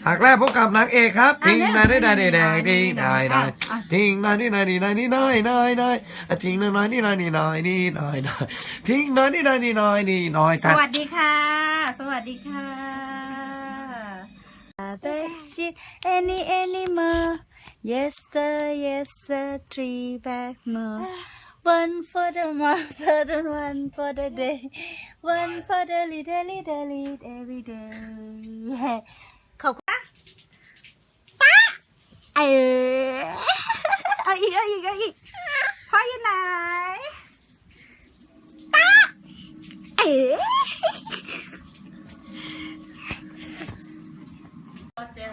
ฉากแรกพบกับนางเอกครับอะทิ้งเนี่ยนายได้ได้ได้ได้ทิ้งนายได้อะอะทิ้งนายนี่นายนี่นายนี่นายนายนายอะทิ้งนายนายนี่นายนี่นายนี่นายนายทิ้งนายนี่นายนี่นายนี่นายสแต่วัสดีค่ะ สวัสดีค่ะ私 any any more yester yester three back more one for the month and one for the day one for the little little little every day ขอบคุณจ้าเออ เอาอีกเอาอีกเอาอีกพ่ออยู่ไหนจ้าเออ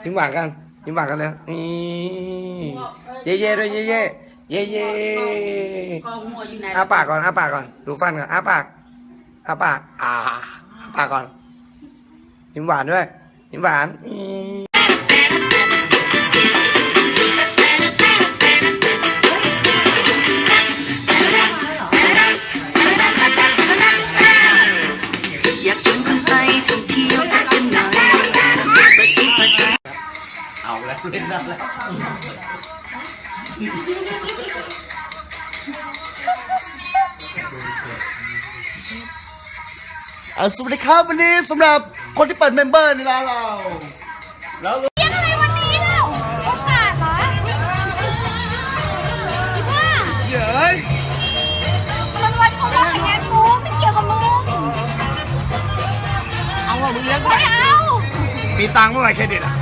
ยิ้มหวานกันยิ้มหวานกันเลยนี่เย่เย่ด้วยเย่เย่เย่เย่กองหัวอยู่ไหนอ้าปากก่อนอ้าปากก่อนดูฟันก่อนอ้าปากอ้าปากอ่าอ้าปากก่อนยิ้มหวานด้วยยิ้มหวาน เอาแล้วเล่นแล้วแล้วเอาสวัสดีครับวันนี้สำหรับคนที่เปิดเมมเบอร์ในร้านเรา แล้วอะไรวันนี้เล่าโอสาดเหรอว่าเย้ยมันวันของเราแต่งงานกูไม่เกี่ยวกับมึงเอาว่ามึงเลี้ยงไม่เอา มีตังค์เมื่อไหร่เครดิตอะ